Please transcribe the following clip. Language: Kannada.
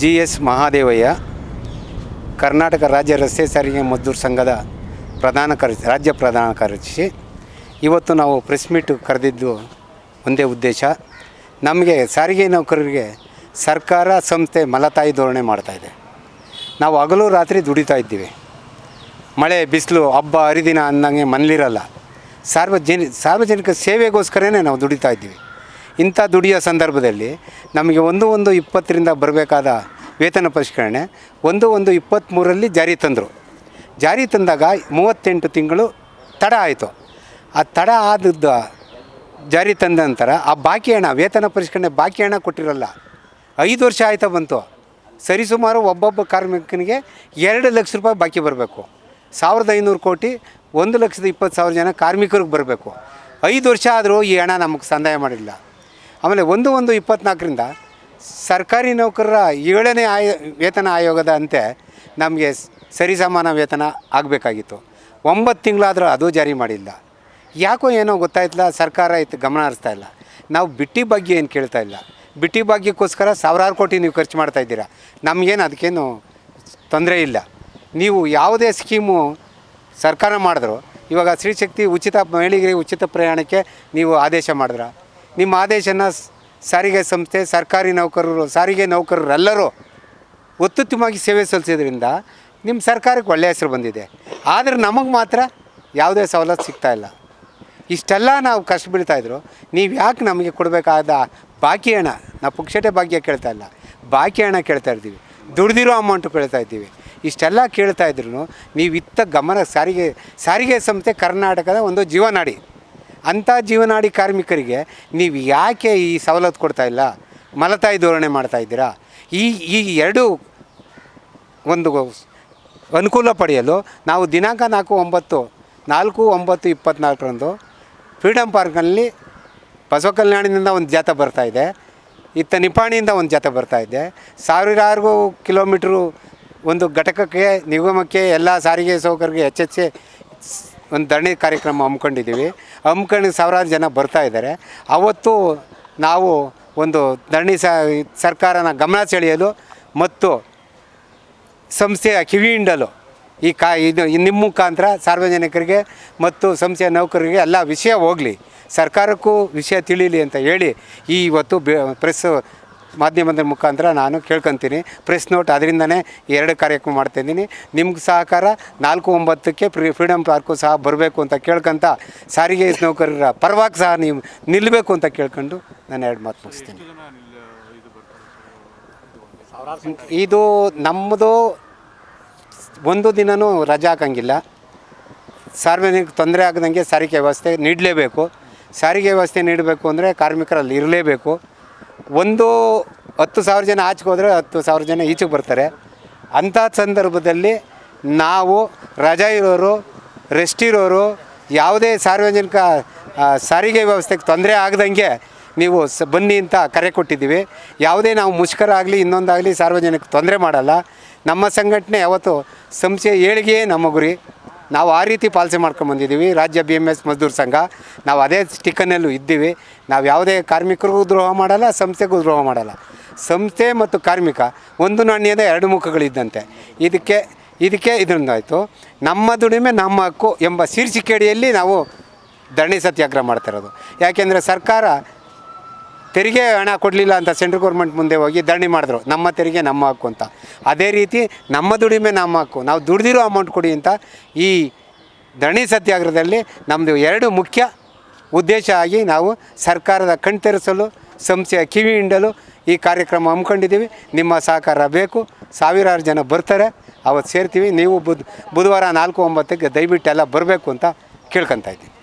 ಜಿ ಎಸ್ ಮಹಾದೇವಯ್ಯ ಕರ್ನಾಟಕ ರಾಜ್ಯ ರಸ್ತೆ ಸಾರಿಗೆ ಮದ್ದೂರು ಸಂಘದ ಪ್ರಧಾನ ಕಾರ್ಯ ರಾಜ್ಯ ಪ್ರಧಾನ ಕಾರ್ಯದರ್ಶಿ. ಇವತ್ತು ನಾವು ಪ್ರೆಸ್ ಮೀಟ್ ಕರೆದಿದ್ದು ಒಂದೇ ಉದ್ದೇಶ. ನಮಗೆ ಸಾರಿಗೆ ನೌಕರರಿಗೆ ಸರ್ಕಾರ ಸಂಸ್ಥೆ ಮಲತಾಯಿ ಧೋರಣೆ ಮಾಡ್ತಾಯಿದೆ ನಾವು ಹಗಲು ರಾತ್ರಿ ದುಡಿತಾ ಇದ್ದೀವಿ. ಮಳೆ, ಬಿಸಿಲು, ಹಬ್ಬ, ಹರಿದಿನ ಅಂದಂಗೆ ಮನೇಲಿರಲ್ಲ. ಸಾರ್ವಜನಿ, ಸಾರ್ವಜನಿಕ ಸೇವೆಗೋಸ್ಕರನೇ ನಾವು ದುಡಿತಾ ಇದ್ದೀವಿ. ಇಂಥ ದುಡಿಯೋ ಸಂದರ್ಭದಲ್ಲಿ ನಮಗೆ ಒಂದು ಒಂದು ಇಪ್ಪತ್ತರಿಂದ ಬರಬೇಕಾದ ವೇತನ ಪರಿಷ್ಕರಣೆ, ಒಂದು ಒಂದು ಇಪ್ಪತ್ತ್ಮೂರರಲ್ಲಿ ಜಾರಿ ತಂದರು. ಜಾರಿ ತಂದಾಗ ಮೂವತ್ತೆಂಟು ತಿಂಗಳು ತಡ ಆಯಿತು. ಆ ತಡ ಆದದ್ದು ಜಾರಿ ತಂದ ನಂತರ ಆ ಬಾಕಿ ಹಣ, ವೇತನ ಪರಿಷ್ಕರಣೆ ಬಾಕಿ ಹಣ ಕೊಟ್ಟಿರಲ್ಲ, ಐದು ವರ್ಷ ಆಯಿತಾ ಬಂತು. ಸರಿಸುಮಾರು ಒಬ್ಬೊಬ್ಬ ಕಾರ್ಮಿಕನಿಗೆ ಎರಡು ಲಕ್ಷ ರೂಪಾಯಿ ಬಾಕಿ ಬರಬೇಕು. ಸಾವಿರದ ಐನೂರು ಕೋಟಿ, ಒಂದು ಲಕ್ಷದ ಇಪ್ಪತ್ತು ಸಾವಿರ ಜನ ಕಾರ್ಮಿಕರಿಗೆ ಬರಬೇಕು. ಐದು ವರ್ಷ ಆದರೂ ಈ ಹಣ ನಮಗೆ ಸಂದಾಯ ಮಾಡಿಲ್ಲ. ಆಮೇಲೆ ಒಂದು ಒಂದು ಇಪ್ಪತ್ತ್ನಾಲ್ಕರಿಂದ ಸರ್ಕಾರಿ ನೌಕರರ ಏಳನೇ ಆಯ, ವೇತನ ಆಯೋಗದ ಅಂತೆ ನಮಗೆ ಸರಿಸಮಾನ ವೇತನ ಆಗಬೇಕಾಗಿತ್ತು. ಒಂಬತ್ತು ತಿಂಗಳಾದರೂ ಅದು ಜಾರಿ ಮಾಡಿಲ್ಲ. ಯಾಕೋ ಏನೋ ಗೊತ್ತಾಯ್ತಿಲ್ಲ, ಸರ್ಕಾರ ಇತ್ತು ಗಮನ ಹರಿಸ್ತಾ ಇಲ್ಲ. ನಾವು ಬಿಟ್ಟಿ ಬಗ್ಗೆ ಏನು ಕೇಳ್ತಾ ಇಲ್ಲ. ಬಿಟ್ಟಿ ಭಾಗ್ಯಕ್ಕೋಸ್ಕರ ಸಾವಿರಾರು ಕೋಟಿ ನೀವು ಖರ್ಚು ಮಾಡ್ತಾ ಇದ್ದೀರಾ. ನಮಗೇನು ಅದಕ್ಕೇನು ತೊಂದರೆ ಇಲ್ಲ. ನೀವು ಯಾವುದೇ ಸ್ಕೀಮು ಸರ್ಕಾರ ಮಾಡಿದ್ರು, ಇವಾಗ ಸ್ತ್ರೀಶಕ್ತಿ ಉಚಿತ ಮಹಿಳೆಯರಿಗೆ ಉಚಿತ ಪ್ರಯಾಣಕ್ಕೆ ನೀವು ಆದೇಶ ಮಾಡಿದ್ರ. ನಿಮ್ಮ ಆದೇಶನ ಸಾರಿಗೆ ಸಂಸ್ಥೆ, ಸರ್ಕಾರಿ ನೌಕರರು, ಸಾರಿಗೆ ನೌಕರರೆಲ್ಲರೂ ಅತ್ಯುತ್ತಮವಾಗಿ ಸೇವೆ ಸಲ್ಲಿಸೋದ್ರಿಂದ ನಿಮ್ಮ ಸರ್ಕಾರಕ್ಕೆ ಒಳ್ಳೆಯ ಹೆಸರು ಬಂದಿದೆ. ಆದರೆ ನಮಗೆ ಮಾತ್ರ ಯಾವುದೇ ಸವಲತ್ತು ಸಿಗ್ತಾ ಇಲ್ಲ. ಇಷ್ಟೆಲ್ಲ ನಾವು ಕಷ್ಟ ಬೀಳ್ತಾಯಿದ್ರು ನೀವು ಯಾಕೆ ನಮಗೆ ಕೊಡಬೇಕಾದ ಬಾಕಿ ಹಣ, ನಾವು ಪುಕ್ಷಟೆ ಭಾಗ್ಯ ಕೇಳ್ತಾ ಇಲ್ಲ. ಬಾಕಿ ಹಣ ಕೇಳ್ತಾ ಇರ್ತೀವಿ. ದುಡ್ದಿರೋ ಅಮೌಂಟು ಕೇಳ್ತಾ ಇದ್ದೀವಿ. ಇಷ್ಟೆಲ್ಲ ಕೇಳ್ತಾ ಇದ್ರು ನೀವು ಇತ್ತ ಗಮನ ಸಾರಿಗೆ ಸಾರಿಗೆ ಸಂಸ್ಥೆ ಕರ್ನಾಟಕದ ಒಂದು ಜೀವನಾಡಿ. ಅಂಥ ಜೀವನಾಡಿ ಕಾರ್ಮಿಕರಿಗೆ ನೀವು ಯಾಕೆ ಈ ಸವಲತ್ತು ಕೊಡ್ತಾ ಇಲ್ಲ? ಮಲತಾಯಿ ಧೋರಣೆ ಮಾಡ್ತಾ ಇದ್ದೀರಾ? ಈ ಈ ಎರಡು ಒಂದು ಅನುಕೂಲ ಪಡೆಯಲು ನಾವು ದಿನಾಂಕ ನಾಲ್ಕು ಒಂಬತ್ತು ನಾಲ್ಕು ಒಂಬತ್ತು ಇಪ್ಪತ್ನಾಲ್ಕರಂದು ಫ್ರೀಡಮ್ ಪಾರ್ಕ್ನಲ್ಲಿ ಬಸವ ಕಲ್ಯಾಣದಿಂದ ಒಂದು ಜಾತ ಬರ್ತಾ ಇದೆ. ಇತ್ತ ನಿಪಾಣಿಯಿಂದ ಒಂದು ಜಾತ ಬರ್ತಾ ಇದೆ. ಸಾವಿರಾರು ಕಿಲೋಮೀಟ್ರು ಒಂದು ಘಟಕಕ್ಕೆ, ನಿಗಮಕ್ಕೆ, ಎಲ್ಲ ಸಾರಿಗೆ ಸೌಕರ್ಯಕ್ಕೆ ಹೆಚ್ಚೆಚ್ಚೆ ಒಂದು ಧರಣಿ ಕಾರ್ಯಕ್ರಮ ಹಮ್ಮಿಕೊಂಡಿದ್ದೀವಿ. ಹಮ್ಮಿಕೊಂಡು ಸಾವಿರಾರು ಜನ ಬರ್ತಾ ಇದ್ದಾರೆ. ಅವತ್ತು ನಾವು ಒಂದು ಧರಣಿ ಸರ್ಕಾರನ ಗಮನ ಸೆಳೆಯಲು ಮತ್ತು ಸಂಸ್ಥೆಯ ಕಿವಿಯಿಂಡಲು ಈ ಕಾ, ಇದು ನಿಮ್ಮ ಮುಖಾಂತರ ಸಾರ್ವಜನಿಕರಿಗೆ ಮತ್ತು ಸಂಸ್ಥೆಯ ನೌಕರರಿಗೆ ಎಲ್ಲ ವಿಷಯ ಹೋಗಲಿ. ಸರ್ಕಾರಕ್ಕೂ ವಿಷಯ ತಿಳಿಯಲಿ ಅಂತ ಹೇಳಿ ಈ ಇವತ್ತು ಬೆ, ಪ್ರೆಸ್ ಮಾಧ್ಯಮದ ಮುಖಾಂತರ ನಾನು ಕೇಳ್ಕೊತೀನಿ. ಪ್ರೆಸ್ ನೋಟ್ ಅದರಿಂದನೇ ಎರಡು ಕಾರ್ಯಕ್ರಮ ಮಾಡ್ತಾ ಇದ್ದೀನಿ. ನಿಮ್ಗೆ ಸಹಕಾರ ನಾಲ್ಕು ಒಂಬತ್ತಕ್ಕೆ ಫ್ರೀ ಫ್ರೀಡಮ್ ಪಾರ್ಕು ಸಹ ಬರಬೇಕು ಅಂತ ಕೇಳ್ಕೊಂತ ಸಾರಿಗೆ ನೌಕರರ ಪರವಾಗಿ ಸಹ ನೀವು ನಿಲ್ಲಬೇಕು ಅಂತ ಕೇಳ್ಕೊಂಡು ನಾನು ಎರಡು ಮಾತು ಮುಗಿಸ್ತೀನಿ. ಇದು ನಮ್ಮದು ಒಂದು ದಿನವೂ ರಜೆ ಹಾಕಂಗಿಲ್ಲ. ಸಾರ್ವಜನಿಕ ತೊಂದರೆ ಆಗದಂಗೆ ಸಾರಿಗೆ ವ್ಯವಸ್ಥೆ ನೀಡಲೇಬೇಕು. ಸಾರಿಗೆ ವ್ಯವಸ್ಥೆ ನೀಡಬೇಕು ಅಂದರೆ ಕಾರ್ಮಿಕರಲ್ಲಿ ಇರಲೇಬೇಕು. ಒಂದು ಹತ್ತು ಸಾವಿರ ಜನ ಆಚೆಗೆ ಹೋದರೆ ಹತ್ತು ಸಾವಿರ ಜನ ಈಚೆಗೆ ಬರ್ತಾರೆ. ಅಂಥ ಸಂದರ್ಭದಲ್ಲಿ ನಾವು ರಜಾ ಇರೋರು ರೆಸ್ಟ್ ಇರೋರು, ಯಾವುದೇ ಸಾರ್ವಜನಿಕ ಸಾರಿಗೆ ವ್ಯವಸ್ಥೆಗೆ ತೊಂದರೆ ಆಗದಂಗೆ ನೀವು ಸ, ಬನ್ನಿ ಅಂತ ಕರೆ ಕೊಟ್ಟಿದ್ದೀವಿ. ಯಾವುದೇ ನಾವು ಮುಷ್ಕರ ಆಗಲಿ, ಇನ್ನೊಂದಾಗಲಿ ಸಾರ್ವಜನಿಕ ತೊಂದರೆ ಮಾಡಲ್ಲ. ನಮ್ಮ ಸಂಘಟನೆ ಯಾವತ್ತು ಸಂಸ್ಥೆ ಏಳಿಗೆಯೇ ನಮ್ಮ ಗುರಿ. ನಾವು ಆ ರೀತಿ ಪಾಲಿಸಿ ಮಾಡ್ಕೊಂಡು ಬಂದಿದ್ದೀವಿ. ರಾಜ್ಯ ಬಿ ಎಂ ಎಸ್ ಮಜ್ದೂರ್ ಸಂಘ. ನಾವು ಅದೇ ಸ್ಟಿಕ್ಕನ್ನಲ್ಲೂ ಇದ್ದೀವಿ. ನಾವು ಯಾವುದೇ ಕಾರ್ಮಿಕರಿಗೂ ದ್ರೋಹ ಮಾಡಲ್ಲ, ಸಂಸ್ಥೆಗೂ ದ್ರೋಹ ಮಾಡಲ್ಲ. ಸಂಸ್ಥೆ ಮತ್ತು ಕಾರ್ಮಿಕ ಒಂದು ನಾಣ್ಯದ ಎರಡು ಮುಖಗಳಿದ್ದಂತೆ. ಇದಕ್ಕೆ ಇದಕ್ಕೆ ಇದರಿಂದಾಯಿತು ನಮ್ಮ ದುಡಿಮೆ ನಮ್ಮ ಹಕ್ಕು ಎಂಬ ಶೀರ್ಷಿಕೆಡಿಯಲ್ಲಿ ನಾವು ಧರಣಿ ಸತ್ಯಾಗ್ರಹ ಮಾಡ್ತಾ ಇರೋದು. ಯಾಕೆಂದರೆ ಸರ್ಕಾರ ತೆರಿಗೆ ಹಣ ಕೊಡಲಿಲ್ಲ ಅಂತ ಸೆಂಟ್ರಲ್ ಗೌರ್ಮೆಂಟ್ ಮುಂದೆ ಹೋಗಿ ಧರಣಿ ಮಾಡಿದ್ರು. ನಮ್ಮ ತೆರಿಗೆ ನಮ್ಮ ಹಕ್ಕು ಅಂತ. ಅದೇ ರೀತಿ ನಮ್ಮ ದುಡಿಮೆ ನಮ್ಮ ಹಕ್ಕು. ನಾವು ದುಡಿದಿರೋ ಅಮೌಂಟ್ ಕೊಡಿ ಅಂತ ಈ ಧರಣಿ ಸತ್ಯಾಗ್ರಹದಲ್ಲಿ ನಮ್ಮದು ಎರಡು ಮುಖ್ಯ ಉದ್ದೇಶ ಆಗಿ ನಾವು ಸರ್ಕಾರದ ಕಣ್ತೆರೆಸಲು ಸಂಸ್ಥೆಯ ಕಿವಿ ಹಿಂಡಲು ಈ ಕಾರ್ಯಕ್ರಮ ಹಮ್ಮಿಕೊಂಡಿದ್ದೀವಿ. ನಿಮ್ಮ ಸಹಕಾರ ಬೇಕು. ಸಾವಿರಾರು ಜನ ಬರ್ತಾರೆ. ಅವತ್ತು ಸೇರ್ತೀವಿ. ನೀವು ಬುಧ್ ಬುಧವಾರ ನಾಲ್ಕು ಒಂಬತ್ತಕ್ಕೆ ದಯವಿಟ್ಟು ಎಲ್ಲ ಬರಬೇಕು ಅಂತ ಕೇಳ್ಕೊತಾ ಇದ್ದೀನಿ.